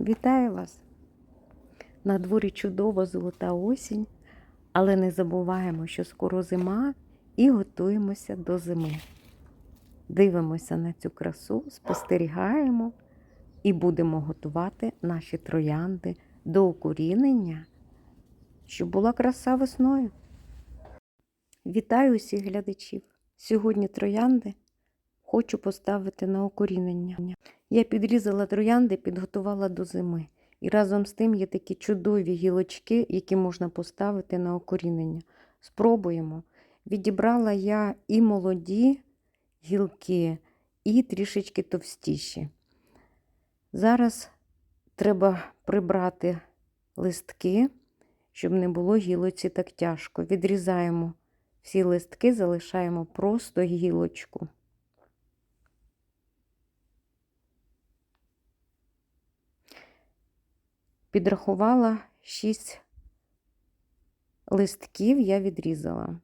Вітаю вас! На дворі чудова золота осінь, але не забуваємо, що скоро зима і готуємося до зими. Дивимося на цю красу, спостерігаємо і будемо готувати наші троянди до укорінення, щоб була краса весною. Вітаю усіх глядачів! Сьогодні троянди хочу поставити на укорінення. Я підрізала троянди, підготувала до зими. І разом з тим є такі чудові гілочки, які можна поставити на окорінення. Спробуємо. Відібрала я і молоді гілки, і трішечки товстіші. Зараз треба прибрати листки, щоб не було гілоці так тяжко. Відрізаємо всі листки, залишаємо просто гілочку. Підрахувала 6 листків, я відрізала.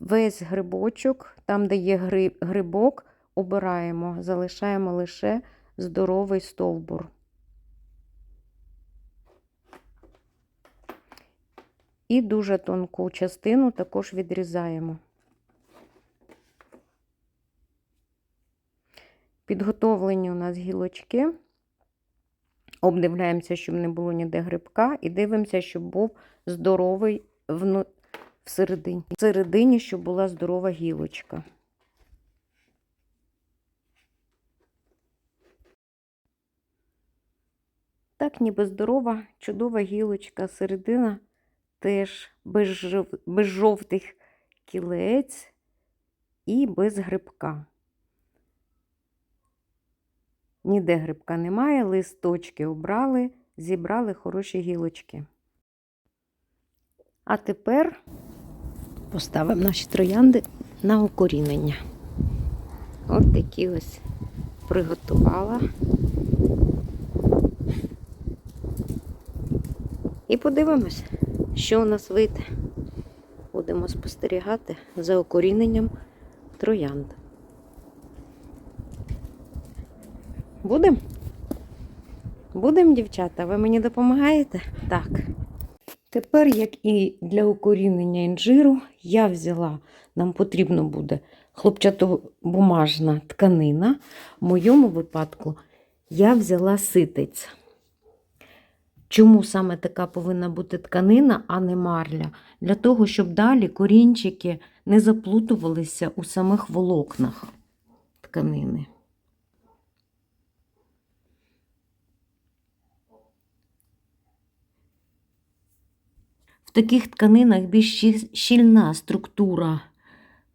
Весь грибочок, там, де є грибок, обираємо, залишаємо лише здоровий стовбур. І дуже тонку частину також відрізаємо. Підготовлені у нас гілочки. Обдивляємося, щоб не було ніде грибка, і дивимося, щоб був здоровий вну... всередині. Всередині, щоб була здорова гілочка. Так, ніби здорова, чудова гілочка, середина теж без, жов... без жовтих кілець і без грибка. Ніде грибка немає, листочки обрали, зібрали хороші гілочки. А тепер поставимо наші троянди на укорінення. От такі ось приготувала. І подивимось, що у нас вийде. Будемо спостерігати за укоріненням троянд. Будем? Будем, дівчата? Ви мені допомагаєте? Так. Тепер, як і для укорінення інжиру, я взяла, нам потрібно буде хлопчатобумажна тканина. В моєму випадку я взяла ситець. Чому саме така повинна бути тканина, а не марля? Для того, щоб далі корінчики не заплутувалися у самих волокнах тканини. В таких тканинах більш щільна структура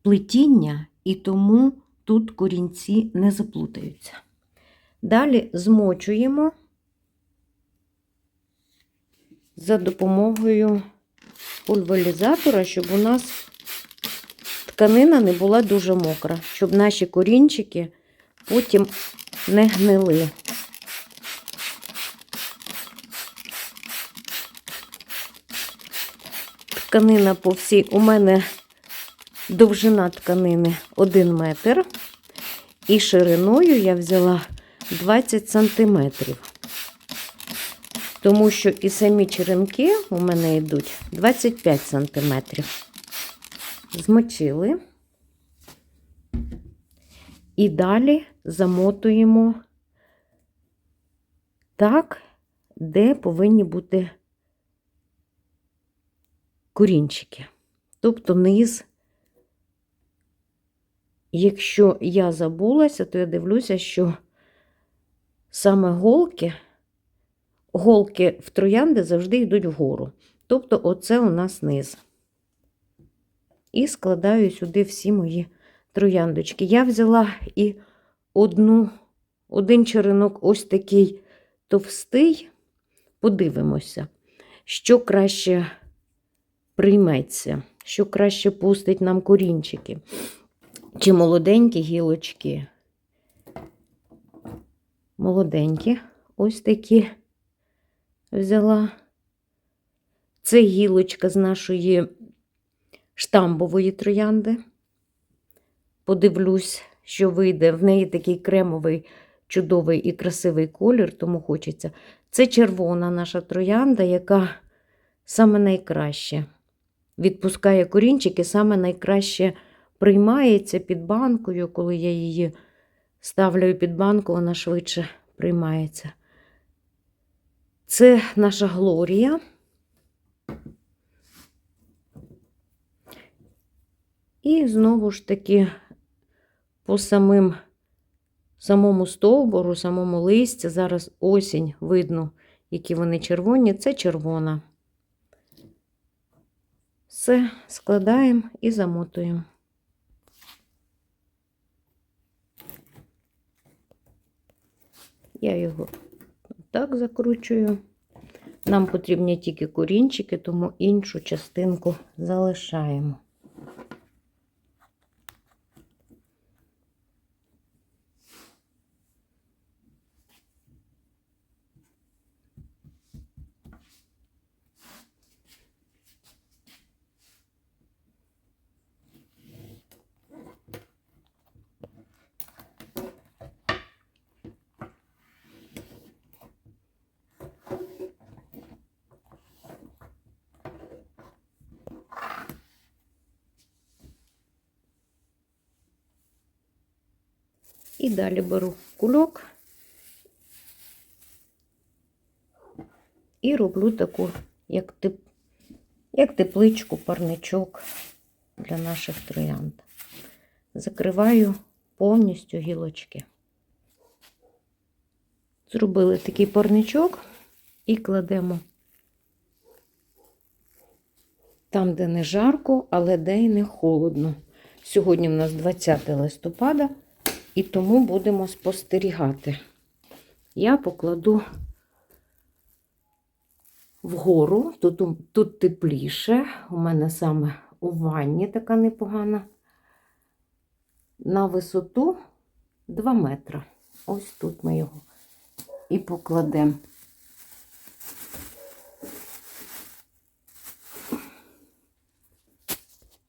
плетіння, і тому тут корінці не заплутаються. Далі змочуємо за допомогою пульверизатора, щоб у нас тканина не була дуже мокра, щоб наші корінчики потім не гнили. Тканина по всій, у мене довжина тканини 1 метр, і шириною я взяла 20 сантиметрів. Тому що і самі черенки у мене йдуть 25 сантиметрів. Змочили. І далі замотуємо так, де повинні бути корінчики. Тобто низ, якщо я забулася, то я дивлюся, що саме голки, голки в троянди завжди йдуть вгору. Тобто, оце у нас низ. І складаю сюди всі мої трояндочки. Я взяла і одну, один черенок ось такий товстий. Подивимося, що краще прийметься, що краще пустить нам корінчики, чи молоденькі гілочки. Молоденькі, ось такі взяла. Це гілочка з нашої штамбової троянди. Подивлюсь, що вийде. В неї такий кремовий чудовий і красивий колір, тому хочеться. Це червона наша троянда, яка саме найкраще відпускає корінчики, саме найкраще приймається під банкою. Коли я її ставлю під банку, вона швидше приймається. Це наша Глорія. І знову ж таки по самим, самому стовбуру, самому листя, зараз осінь, видно, які вони червоні, це червона. Все складаємо і замотуємо. Я його так закручую. Нам потрібні тільки корінчики, тому іншу частинку залишаємо. І далі беру кульок і роблю таку, як, теп... як тепличку, парничок для наших троянд. Закриваю повністю гілочки. Зробили такий парничок і кладемо там, де не жарко, але де й не холодно. Сьогодні в нас 20 листопада. І тому будемо спостерігати. Я покладу вгору, тут, тут тепліше, у мене саме у ванні така непогана, на висоту 2 метри. Ось тут ми його і покладемо.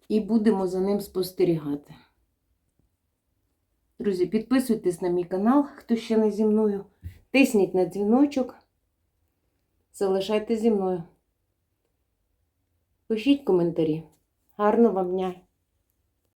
І будемо за ним спостерігати. Друзі, підписуйтесь на мій канал, хто ще не зі мною. Тисніть на дзвіночок. Залишайтесь зі мною. Пишіть коментарі. Гарного вам дня